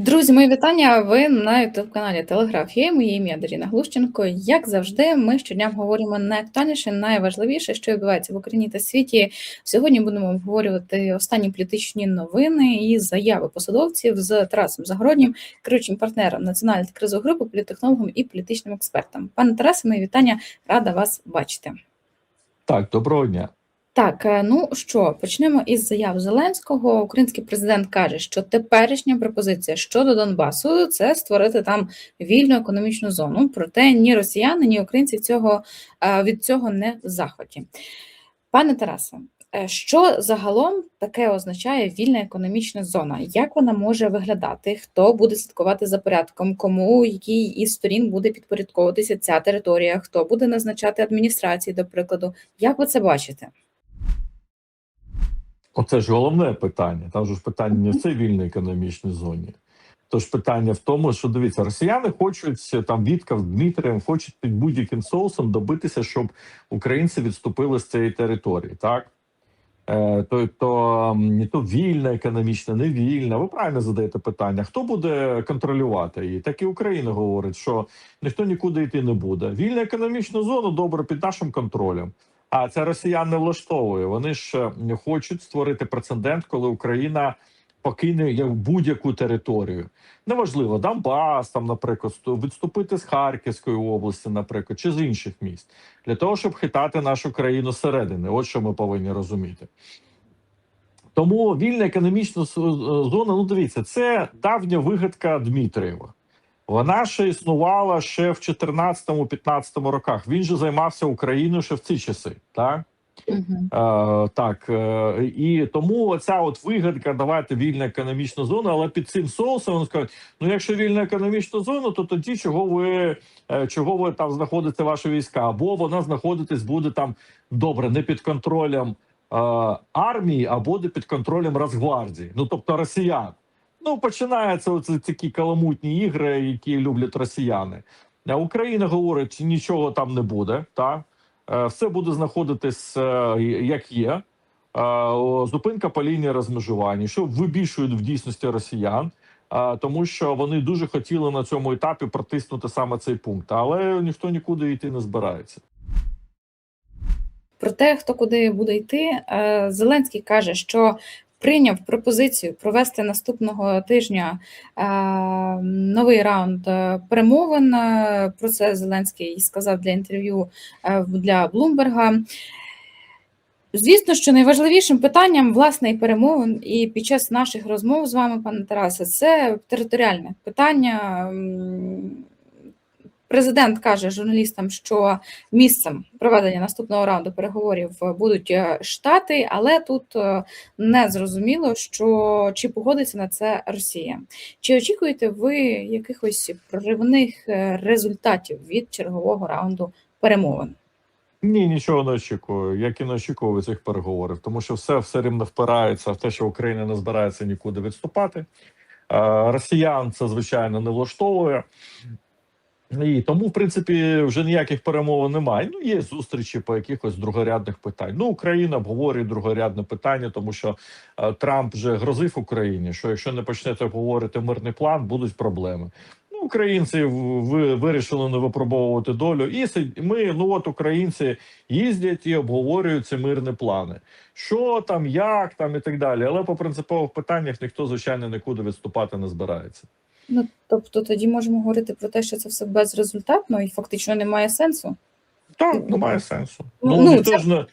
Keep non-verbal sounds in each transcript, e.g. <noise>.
Друзі, мої вітання. Ви на youtube каналі Телеграф є. Моє ім'я Даріна Глущенко. Як завжди, ми щодня говоримо найактуальніше, найважливіше, що відбувається в Україні та світі. Сьогодні будемо обговорювати останні політичні новини і заяви посадовців з Тарасом Загороднім, керуючим партнером національної кризової групи, політтехнологом і політичним експертом. Пане Тарасе, мої вітання, рада вас бачити. Так, доброго дня. Так, е, ну що, почнемо із заяв Зеленського. Український президент каже, що теперішня пропозиція щодо Донбасу це створити там вільну економічну зону. Проте ні росіяни, ні українці цього е, від цього не в захваті. Пане Тарасе, е, що загалом таке означає вільна економічна зона? Як вона може виглядати? Хто буде слідкувати за порядком? Кому який із сторін буде підпорядковуватися ця територія? Хто буде назначати адміністрації, до прикладу? Як ви це бачите? Оце ж головне питання. Там же ж питання не в цій вільній економічній зоні. Тож питання в тому, що дивіться, росіяни хочуть там Віткав, Дмитрієм, хочуть під будь-яким соусом добитися, щоб українці відступили з цієї території. Так е, то, то не то вільна економічна, не вільна. Ви правильно задаєте питання: хто буде контролювати її? Так і Україна говорить, що ніхто нікуди йти не буде. Вільна економічна зона добре під нашим контролем. А це росіян не влаштовує. Вони ж е, хочуть створити прецедент, коли Україна покине як будь-яку територію. Неважливо, Донбас, там, наприклад, відступити з Харківської області, наприклад, чи з інших міст, для того, щоб хитати нашу країну зсередини. От що ми повинні розуміти. Тому вільна економічна с- зона, ну дивіться, це давня вигадка Дмитрієва. Вона ще існувала ще в 14-15 роках. Він же займався Україною ще в ці часи. Так, Угу. е, так е, і тому оця от вигадка, давайте вільна економічна зона, але під цим соусом вони скажуть: ну якщо вільна економічна зона, то тоді чого ви е, чого ви там знаходите ваші війська? Або вона знаходитись буде там добре, не під контролем е, армії, а буде під контролем Росгвардії, ну тобто росіян. Ну, починаються оці такі каламутні ігри, які люблять росіяни. Україна говорить, що нічого там не буде. Так? Е, Все буде знаходитись е, як є. Е, Зупинка по лінії розмежування, що вибільшують в дійсності росіян, тому що вони дуже хотіли на цьому етапі протиснути саме цей пункт, але ніхто нікуди йти не збирається. Про те, хто куди буде йти, Зеленський каже, що прийняв пропозицію провести наступного тижня е, новий раунд е, перемовин. Е, Про це Зеленський сказав для інтерв'ю для Блумберга. Звісно, що найважливішим питанням власне і перемовин, і під час наших розмов з вами, пане Тарасе, це територіальне питання. Президент каже журналістам, що місцем проведення наступного раунду переговорів будуть е, штати, але тут е, не зрозуміло, що чи погодиться на це Росія. Чи очікуєте ви якихось проривних е, результатів від чергового раунду перемовин? Ні, нічого не очікую. Як і не очікував цих переговорів, тому що все все рівно впирається в те, що Україна не збирається нікуди відступати. Росіян це звичайно не влаштовує. І тому, в принципі, вже ніяких перемовин немає. Ну, є зустрічі по якихось другорядних питань. Ну, Україна обговорює другорядне питання, тому що е, Трамп вже грозив Україні, що якщо не почнете обговорити мирний план, будуть проблеми. Ну, українці ви вирішили не випробовувати долю. І ми, ну от українці їздять і обговорюють ці мирні плани. Що там, як там і так далі. Але по принципових питаннях ніхто, звичайно, нікуди відступати не збирається. Ну тобто тоді можемо говорити про те, що це все безрезультатно і фактично немає сенсу. Так, немає сенсу. Ну, Ну, ну, ніхто це- ж не.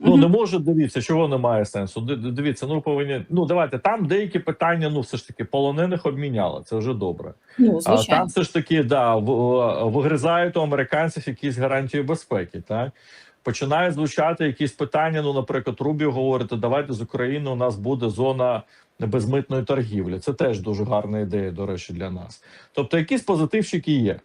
Ну, не може дивіться, чого немає сенсу. Ди- ди- Дивіться, ну повинні. Ну давайте там деякі питання, ну все ж таки, полонених обміняли. Це вже добре. Ну, А там все ж таки да, в- вигризають у американців якісь гарантії безпеки. Так починають звучати якісь питання. Ну, наприклад, Рубіо говорить, давайте з України у нас буде зона безмитної торгівлі. Це теж дуже гарна ідея, до речі, для нас. Тобто, якісь позитивчики є.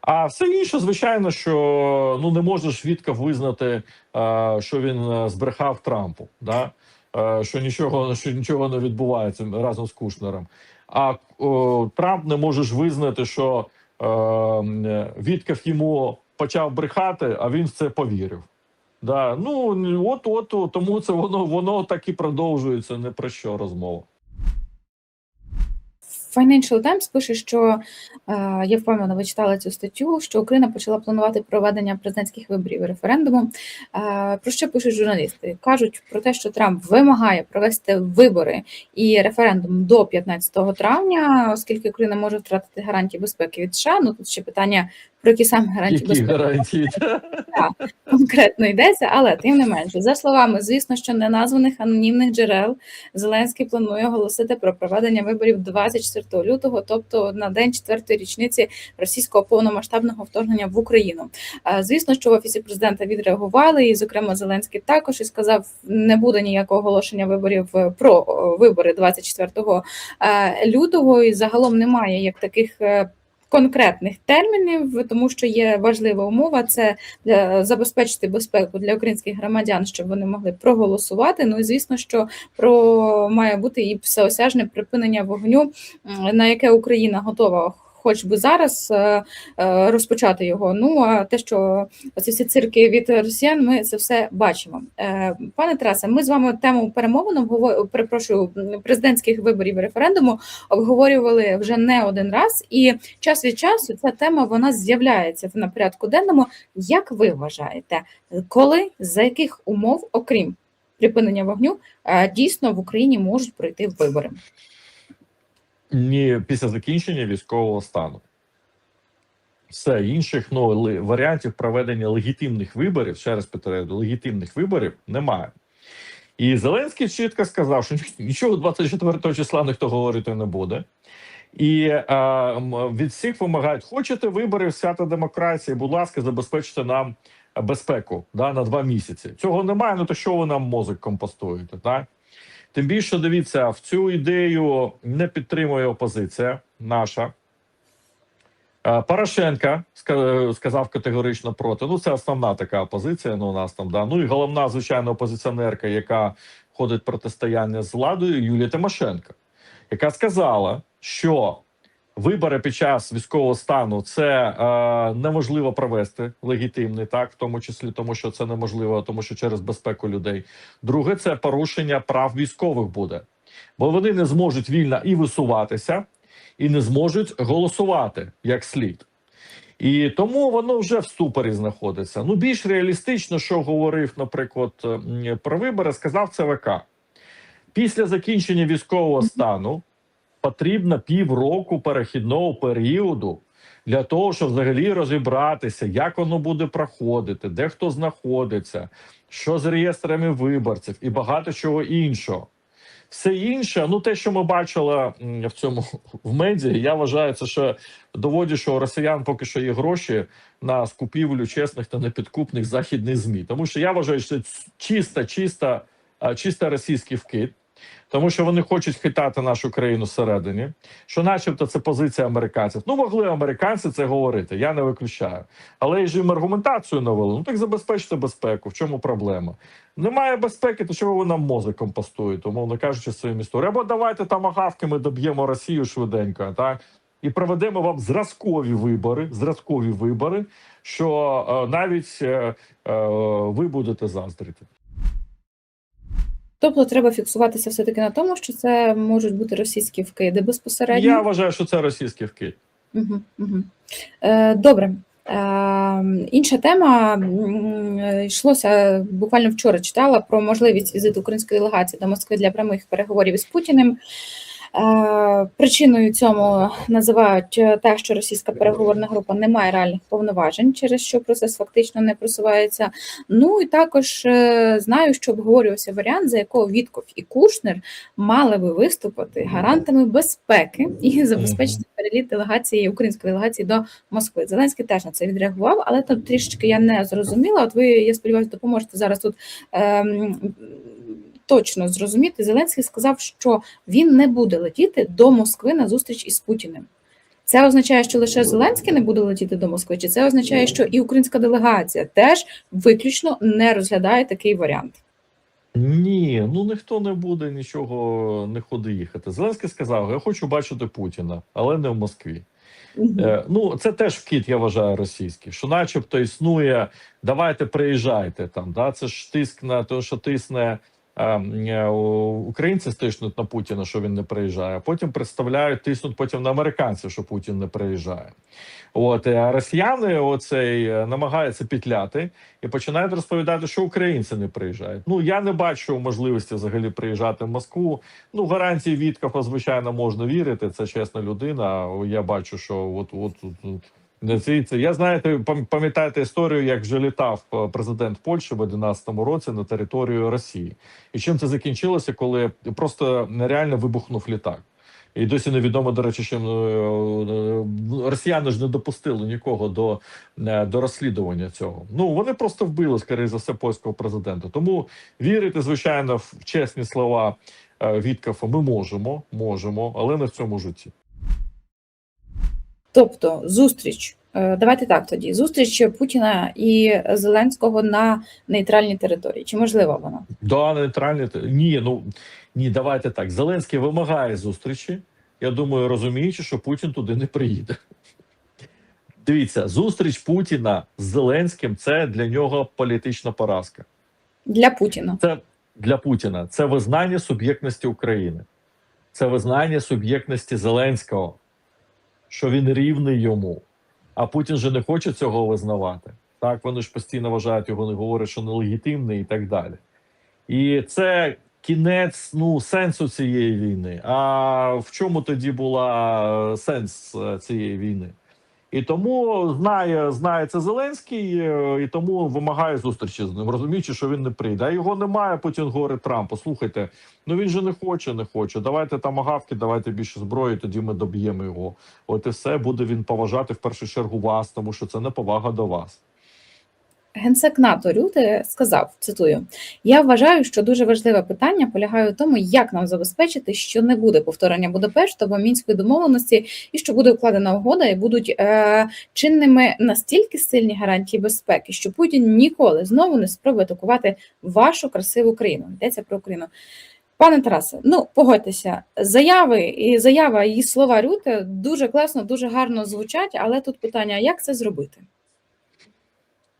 А все інше, звичайно, що ну не можеш Віткав визнати, е, що він е, збрехав Трампу, да? е, що нічого що нічого не відбувається разом з Кушнером. А о, Трамп не можеш визнати, що е, Віткав йому почав брехати, а він в це повірив. Да, ну от, от, тому це воно воно так і продовжується. Не про що розмова. Financial Times пише, що е, я впевнена, ви читали цю статтю, що Україна почала планувати проведення президентських виборів референдуму. Е, Про що пишуть журналісти? Кажуть про те, що Трамп вимагає провести вибори і референдум до 15 травня, оскільки Україна може втратити гарантії безпеки від США. Ну тут ще питання про які саме гарантії Які безпеки гарантії? <laughs> конкретно йдеться, але тим не менше, за словами, звісно, що неназваних анонімних джерел Зеленський планує оголосити про проведення виборів 24 лютого, тобто на день четвертої річниці російського повномасштабного вторгнення в Україну. Звісно, що в офісі президента відреагували, і, зокрема, Зеленський також і сказав, не буде ніякого оголошення виборів е, про е, вибори 24 е, лютого. І загалом немає як таких. Е, Конкретних термінів, тому що є важлива умова це для забезпечити безпеку для українських громадян, щоб вони могли проголосувати. Ну і звісно, що про має бути і всеосяжне припинення вогню, на яке Україна готова. Хоч би зараз е, е, розпочати його. Ну а те, що оці всі цирки від росіян, ми це все бачимо. Е, Пане Тарасе, ми з вами тему перемовин перепрошую президентських виборів референдуму обговорювали вже не один раз, і час від часу ця тема вона з'являється на порядку денному. Як ви вважаєте, коли за яких умов, окрім припинення вогню, дійсно в Україні можуть пройти вибори? Ні, після закінчення військового стану. Все інших ну, варіантів проведення легітимних виборів, ще раз повторяю, легітимних виборів немає. І Зеленський чітко сказав, що нічого 24 числа ніхто говорити не буде. І е, від всіх вимагають: хочете виборів, свята демократії, будь ласка, забезпечте нам безпеку да, на два місяці. Цього немає. Ну то що ви нам мозок компостуєте? Так? Тим більше дивіться, в цю ідею не підтримує опозиція наша. Е, Порошенка ска- сказав категорично проти. Ну, це основна така опозиція. Ну, у нас там да. Ну і головна, звичайно, опозиціонерка, яка ходить протистояння з владою, Юлія Тимошенко, яка сказала, що вибори під час військового стану це е, неможливо провести легітимний, так в тому числі тому, що це неможливо, тому що через безпеку людей. Друге, це порушення прав військових буде, бо вони не зможуть вільно і висуватися, і не зможуть голосувати як слід. І тому воно вже в ступорі знаходиться. Ну, більш реалістично, що говорив, наприклад, про вибори, сказав ЦВК. Після закінчення військового стану потрібно півроку перехідного періоду для того, щоб взагалі розібратися, як воно буде проходити, де хто знаходиться, що з реєстрами виборців і багато чого іншого. Все інше, ну те, що ми бачили в цьому в медіа, я вважаю, це ще доводить, що у росіян поки що є гроші на скупівлю чесних та непідкупних західних змі. Тому що я вважаю, що це чисто, чисто, чисто російський вкид. Тому що вони хочуть хитати нашу країну всередині, що, начебто, це позиція американців. Ну, могли американці це говорити, я не виключаю. Але ж їм аргументацію навели. Ну так забезпечте безпеку. В чому проблема? Немає безпеки, то чого ви нам мозок компостуєте, умовно кажучи, своїм історіям. Або давайте там агавками доб'ємо Росію швиденько, так? І проведемо вам зразкові вибори, зразкові вибори, що е, навіть е, е, ви будете заздрити. Тобто треба фіксуватися все-таки на тому, що це можуть бути російські вкиди безпосередньо. Я вважаю, що це російські вкиди. Угу, угу. Е, добре. Е, інша тема йшлося буквально вчора читала про можливість візиту української делегації до Москви для прямих переговорів із Путіним. Е, Причиною цьому називають е, те, що російська переговорна група не має реальних повноважень, через що процес фактично не просувається. Ну і також е, знаю, що обговорювався варіант, за якого Вітков і Кушнер мали би виступити гарантами безпеки і забезпечити переліт делегації української делегації до Москви. Зеленський теж на це відреагував, але там трішечки я не зрозуміла. От ви, я сподіваюся, допоможете зараз тут. Ем, Точно зрозуміти, Зеленський сказав, що він не буде летіти до Москви на зустріч із Путіним. Це означає, що лише Зеленський не буде летіти до Москви, чи це означає, що і українська делегація теж виключно не розглядає такий варіант? Ні, ну ніхто не буде нічого не ходи їхати. Зеленський сказав: я хочу бачити Путіна, але не в Москві. Е, ну, це теж вкид, я вважаю, російський, що, начебто, існує, давайте приїжджайте там. Да? Це ж тиск на те, що тисне українці стиснуть на Путіна, що він не приїжджає, а потім представляють, тиснуть потім на американців, що Путін не приїжджає. От е, а росіяни оцей е, намагаються петляти і починають розповідати, що українці не приїжджають. Ну я не бачу можливості взагалі приїжджати в Москву. Ну гарантії Віткафа, звичайно, можна вірити. Це чесна людина. Я бачу, що от от. от, от я знаєте, пам'ятаєте історію, як вже літав е, президент Польщі в 11 році на територію Росії, і чим це закінчилося, коли просто нереально вибухнув літак. І досі невідомо, до речі, чим е, е, росіяни ж не допустили нікого до, до розслідування цього. Ну вони просто вбили, скоріше за все, польського президента. Тому вірити, звичайно, в чесні слова Віткафа ми можемо, можемо, але не в цьому житті. Тобто зустріч, е, давайте так тоді, зустріч Путіна і Зеленського на нейтральній території. Чи можлива вона? Да, нейтральні ні, ну ні, давайте так. Зеленський вимагає зустрічі. Я думаю, розуміючи, що Путін туди не приїде. Дивіться, зустріч Путіна з Зеленським це для нього політична поразка. Для Путіна. Це для Путіна це визнання суб'єктності України, це визнання суб'єктності Зеленського, що він рівний йому. А Путін же не хоче цього визнавати. Так, вони ж постійно вважають його, не говорять, що нелегітимний і так далі. І це кінець ну, сенсу цієї війни. А в чому тоді була е, сенс е, цієї війни? І тому знає, знає це Зеленський, е, і тому вимагає зустрічі з ним, розуміючи, що він не прийде. А його немає. Путін говорить Трампу. Слухайте, ну він же не хоче, не хоче. Давайте там агавки, давайте більше зброї. Тоді ми доб'ємо його. От і все буде він поважати в першу чергу вас, тому що це не повага до вас. Генсек НАТО Рюте сказав: цитую: Я вважаю, що дуже важливе питання полягає у тому, як нам забезпечити, що не буде повторення Будапешту або мінської домовленості, і що буде укладена угода, і будуть е, чинними настільки сильні гарантії безпеки, що Путін ніколи знову не спробує атакувати вашу красиву країну. Йдеться про Україну. Пане Тарасе, ну погодьтеся, заяви і заява і слова Рюте дуже класно, дуже гарно звучать, але тут питання: як це зробити?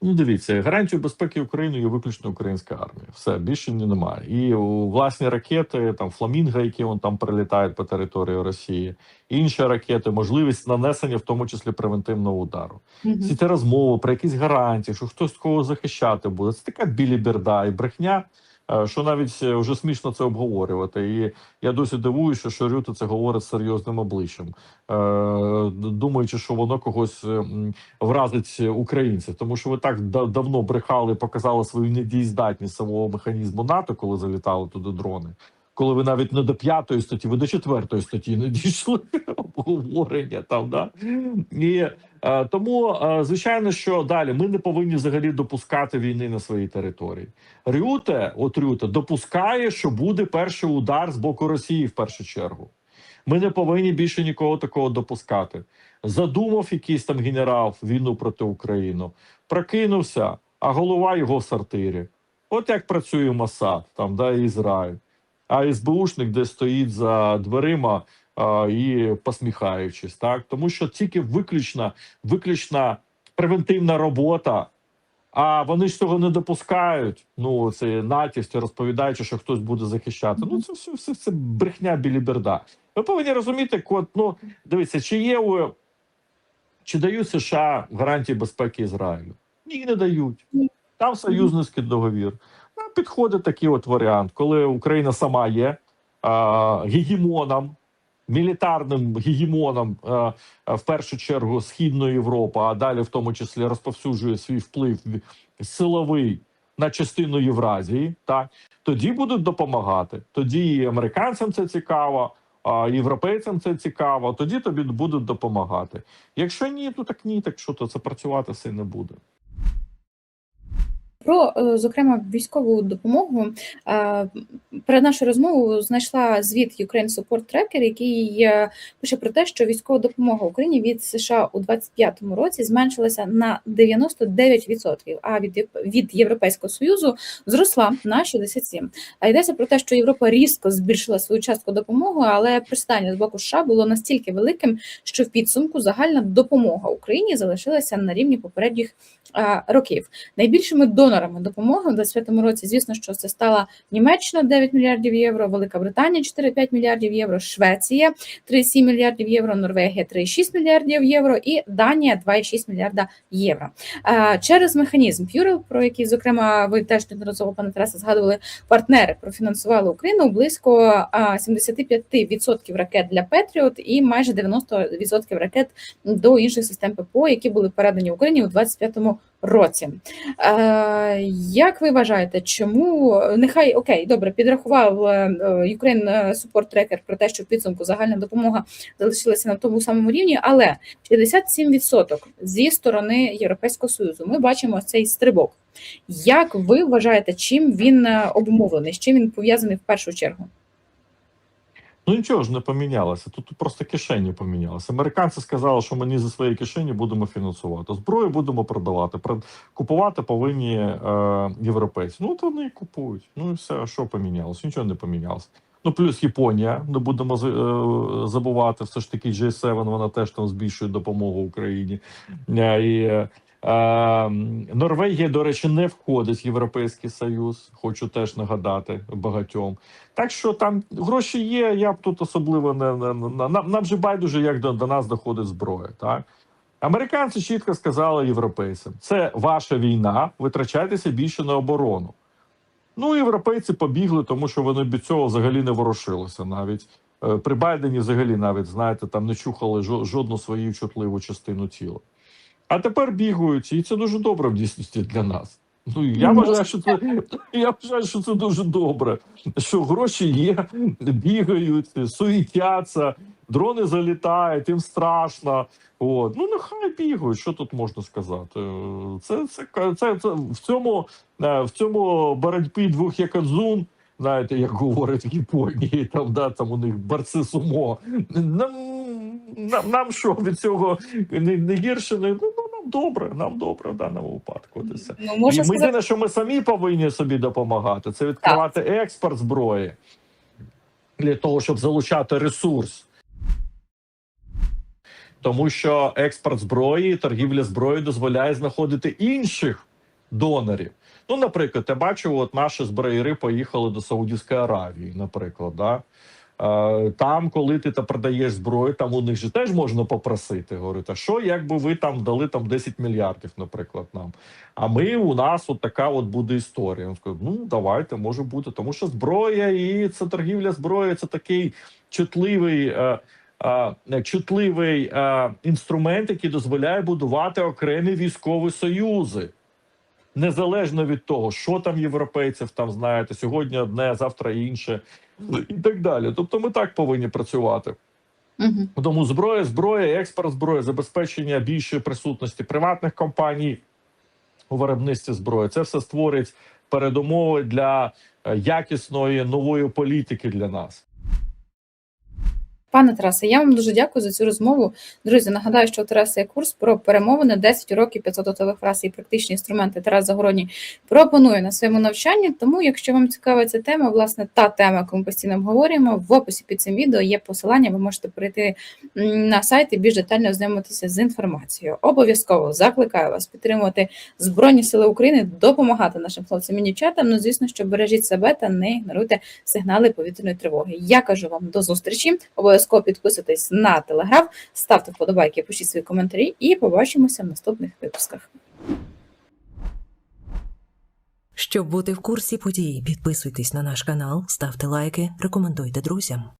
Ну, дивіться, гарантію безпеки України є виключно українська армія. Все більше ні немає. І власні ракети, там фламінга, які вон там прилітають по території Росії, інші ракети, можливість нанесення, в тому числі превентивного удару. Всі ті розмови про якісь гарантії, що хтось кого захищати буде. Це така біліберда і брехня. Е, Що навіть е, вже смішно це обговорювати, і я досі дивуюся, що Рюта це говорить з серйозним обличчям, е, думаючи, що воно когось е, вразить українців, тому що ви так да- давно брехали, показали свою недієздатність самого механізму НАТО, коли залітали туди дрони. Коли ви навіть не до п'ятої статті, ви до четвертої статті не дійшли <laughs> обговорення там, да і е, тому е, звичайно, що далі ми не повинні взагалі допускати війни на своїй території. Рюте, от Рюте, допускає, що буде перший удар з боку Росії в першу чергу. Ми не повинні більше нікого такого допускати. Задумав якийсь там генерал війну проти України, прокинувся, а голова його в сортирі. От як працює Масад, там да Ізраїль. А СБУшник де стоїть за дверима а, і посміхаючись, так тому що тільки виключна, виключна превентивна робота. А вони ж цього не допускають. Ну це натівські, розповідаючи, що хтось буде захищати. Ну це все, все, це брехня біліберда. Ви повинні розуміти, от, ну дивіться, чи є у чи дають США гарантії безпеки Ізраїлю? Ні, не дають. Там союзницький договір. Підходить такий от варіант, коли Україна сама є а, гегемоном, мілітарним гегемоном а, в першу чергу Східної Європи, а далі в тому числі розповсюджує свій вплив силовий на частину Євразії, так тоді будуть допомагати. Тоді і американцям це цікаво, а європейцям це цікаво. Тоді тобі будуть допомагати. Якщо ні, то так ні, так що то це працювати все не буде. Про е, зокрема військову допомогу е, перед нашою розмовою знайшла звіт Ukraine Support Tracker, який пише про те, що військова допомога Україні від США у 2025 році зменшилася на 99%, а від від Європейського союзу зросла на 67%. А йдеться про те, що Європа різко збільшила свою частку допомоги, але прistання з боку США було настільки великим, що в підсумку загальна допомога Україні залишилася на рівні попередніх е, років. Найбільшими донорами донорами допомоги у 2025 році. Звісно, що це стала Німеччина 9 мільярдів євро, Велика Британія 4,5 мільярдів євро, Швеція 3,7 мільярдів євро, Норвегія 3,6 мільярдів євро і Данія 2,6 мільярда євро. Через механізм Пюрел, про який, зокрема, ви теж неодноразово пане Тарасе, згадували, партнери профінансували Україну близько а, 75% ракет для Петріот і майже 90% ракет до інших систем ППО, які були передані Україні у 2025 році. Е, як ви вважаєте, чому нехай окей, добре, підрахував е, е, Ukraine Support Tracker про те, що в підсумку загальна допомога залишилася на тому самому рівні, але 67% зі сторони Європейського союзу ми бачимо цей стрибок. Як ви вважаєте, чим він е, обумовлений, з чим він пов'язаний в першу чергу? Ну нічого ж не помінялося. Тут просто кишені помінялися. Американці сказали, що ми зі своєї кишені будемо фінансувати. Зброю будемо продавати. Купувати повинні е, європейці. Ну то вони і купують. Ну і все, що помінялося? Нічого не помінялося. Ну плюс Японія, не будемо е, забувати. Все ж таки, G7, вона теж там збільшує допомогу Україні. Е, і, Е, Норвегія, до речі, не входить в Європейський Союз. Хочу теж нагадати багатьом. Так що там гроші є. Я б тут особливо не, не, не нам, нам же байдуже, як до, до нас доходить зброя. Так американці чітко сказали європейцям: це ваша війна, витрачайтеся більше на оборону. Ну, європейці побігли, тому що вони від цього взагалі не ворушилися. Навіть Е, при Байдені, взагалі, навіть знаєте, там не чухали жодну свою чутливу частину тіла. А тепер бігають, і це дуже добре в дійсності для нас. Ну я вважаю, що це я вважаю, що це дуже добре. Що гроші є, бігають, суетяться, дрони залітають, їм страшно. От. Ну нехай бігають. Що тут можна сказати? Це це, це, це в цьому е, в цьому боротьбі двох якадзун. Знаєте, як говорять в Японії, там да там у них борці сумо. Нам, нам, нам що від цього не, не гірше, не ну, нам добре, нам добре в даному випадку. Ну І ми сказати, єдине, що ми самі повинні собі допомагати, це відкривати експорт зброї для того, щоб залучати ресурс. Тому що експорт зброї, торгівля зброєю дозволяє знаходити інших донорів. Ну, наприклад, я бачу, от наші зброєри поїхали до Саудівської Аравії, наприклад. Да? Е, Там, коли ти та продаєш зброю, там у них же теж можна попросити. Говорити, а що якби ви там дали там 10 мільярдів, наприклад, нам. А ми у нас от така от буде історія. Він сказав, ну давайте, може бути, тому що зброя і це торгівля зброєю, це такий чутливий. Е, е, Чутливий е, інструмент, який дозволяє будувати окремі військові союзи, незалежно від того, що там європейців там знаєте, сьогодні одне, завтра інше, і так далі. Тобто, ми так повинні працювати. Мгм. Тому зброя, зброя, експорт зброї, забезпечення більшої присутності приватних компаній у виробництві зброї. Це все створить передумови для е, якісної нової політики для нас. Пане Тарасе, я вам дуже дякую за цю розмову. Друзі, нагадаю, що у Тараса є курс про перемовини 10 років 500 готових фраз і практичні інструменти. Тарас Загородній пропонує на своєму навчанні. Тому, якщо вам цікава ця тема, власне, та тема, яку ми постійно обговорюємо, в описі під цим відео є посилання. Ви можете перейти на сайт і більш детально ознайомитися з інформацією. Обов'язково закликаю вас підтримувати Збройні Сили України, допомагати нашим хлопцям і дівчатам. Ну, звісно, що бережіть себе та не ігноруйте сигнали повітряної тривоги. Я кажу вам до зустрічі. Обов'язково підписуйтесь на телеграф, ставте вподобайки, пишіть свої коментарі і побачимося в наступних випусках. Щоб бути в курсі подій, підписуйтесь на наш канал, ставте лайки, рекомендуйте друзям.